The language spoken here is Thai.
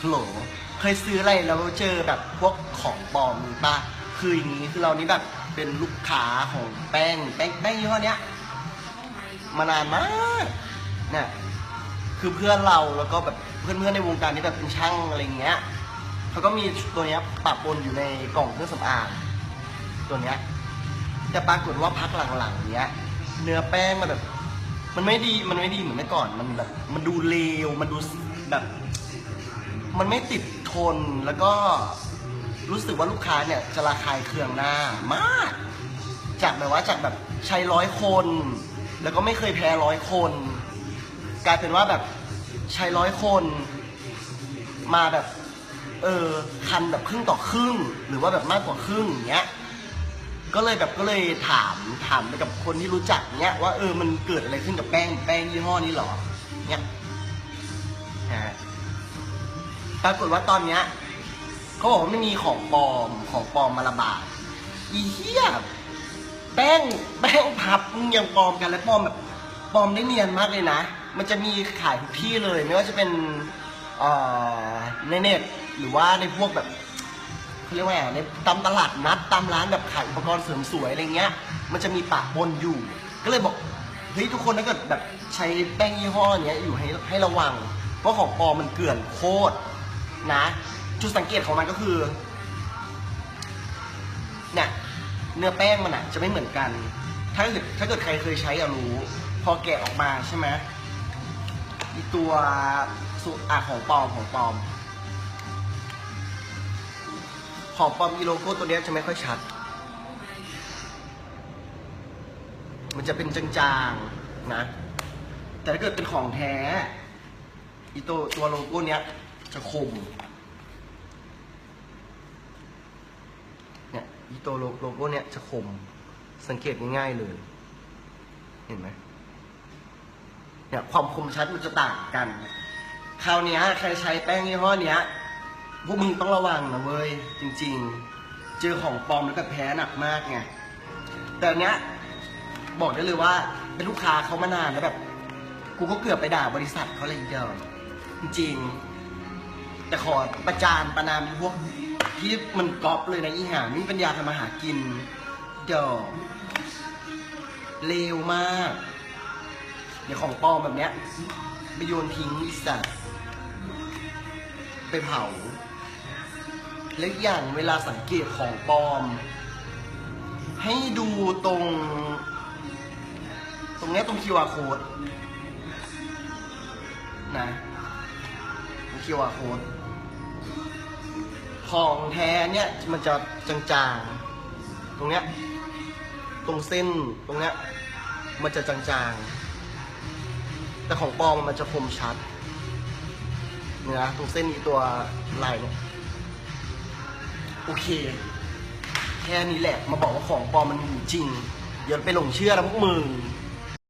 ฮัลโหลเคยซื้ออะไรแล้วเจอแบบพวกของปลอมมีปะคืออย่างนี้คือเรานี่แบบเป็นลูกค้าของแป้งแป้งแป้งยี่ห้อเนี้ยมานานมากเนี่ยคือเพื่อนเราแล้วก็แบบเพื่อนๆในวงการที่แบบเป็นช่างอะไรเงี้ยเขาก็มีตัวเนี้ยปะปนอยู่ในกล่องเครื่องสำอางตัวเนี้ยแต่ปรากฏว่าพักหลังๆเนี้ย เนื้อแป้งมันแบบ มันไม่ดีมันไม่ดีเหมือนเมื่อก่อนมันแบบมันดูเลวมันดูแบบ มันไม่ติดทนแล้วก็รู้สึกว่าลูกค้าเนี่ยจะระคายเคืองหน้ามาก จากแบบว่าจากแบบใช้ร้อยคน แล้วก็ไม่เคยแพ้ร้อยคน กลายเป็นว่าแบบใช้ร้อยคน มาแบบเออคันแบบครึ่งต่อครึ่ง หรือว่าแบบมากกว่าครึ่งอย่างเงี้ยก็เลยแบบก็เลยถามถามไปกับคนที่รู้จักเนี้ยว่าเออมันเกิดอะไรขึ้นกับแป้งแป้งยี่ห้อนี้หรอเนี้ยฮะ ปรากฏว่าตอนเนี้ยเขาบอกว่าไม่มีของปลอมของปลอมมาระบาดอีเหี้ยแป้งแป้งพับมึงยังปลอมกันและปลอมแบบปลอมได้เนียนมากเลยนะ มันจะมีขายทุกที่เลย ไม่ว่าจะเป็นเอ่อในเน็ตหรือว่าในพวกแบบเขาเรียกว่าไงในตามตลาดนัดตามร้านแบบขายอุปกรณ์เสริมสวยอะไรเงี้ย มันจะมีปะปนอยู่ ก็เลยบอกเฮ้ยทุกคนถ้าเกิดแบบใช้แป้งยี่ห้อเนี้ยอยู่ให้ให้ระวัง เพราะของปลอมมันเกลื่อนโคตร นะจุดสังเกตของมันก็คือเนี่ยเนื้อแป้งมันอะจะไม่เหมือนกัน ถ้าเกิดถ้าเกิดใครเคยใช้อะรู้ พอแกะออกมาใช่ไหมอีตัวสูตรอะของปลอมของปลอม ของปลอมอีโลโก้ตัวนี้จะไม่ค่อยชัด มันจะเป็นจางๆนะ แต่ถ้าเกิดเป็นของแท้อีตัวตัวโลโก้เนี้ย จะคมเนี่ยอีตัวโลโลโก้เนี้ยจะคม สังเกตง่ายๆเลย เห็นไหมเนี่ยความคมชัดมันจะต่างกัน คราวเนี้ยใครใช้แป้งยี่ห้อเนี้ย พวกมึงต้องระวังนะเว้ย จริง ๆ เจอของปลอมแล้วแบบแพ้หนักมากไง แต่อันเนี้ยบอกได้เลยว่าเป็นลูกค้าเขามานานแล้วแบบ กูก็เกือบไปด่าบริษัทเขาเลยเดียวจริง แต่ขอประจานประนามพวกที่มันก๊อปเลยนะอีหาไม่มีปัญญาทำมาหากินเดี๋ยวเลวมาก เดี๋ยวของปลอมแบบเนี้ยไปโยนทิ้งอีสัตว์ไปเผา และอีกอย่างเวลาสังเกตของปลอม ให้ดูตรง ตรงเนี้ยตรง QR code นะ QR code ของแท้เนี่ยมันจะจางๆ ตรงเนี้ย ตรงเส้นตรงเนี้ย มันจะจางๆ แต่ของปลอมมันจะคมชัดเนี่ยนะตรงเส้นนี้ตัวลายเนี่ยโอเค แค่นี้แหละ มาบอกว่าของปลอมมันมีจริงอย่าไปหลงเชื่อนะพวกมึง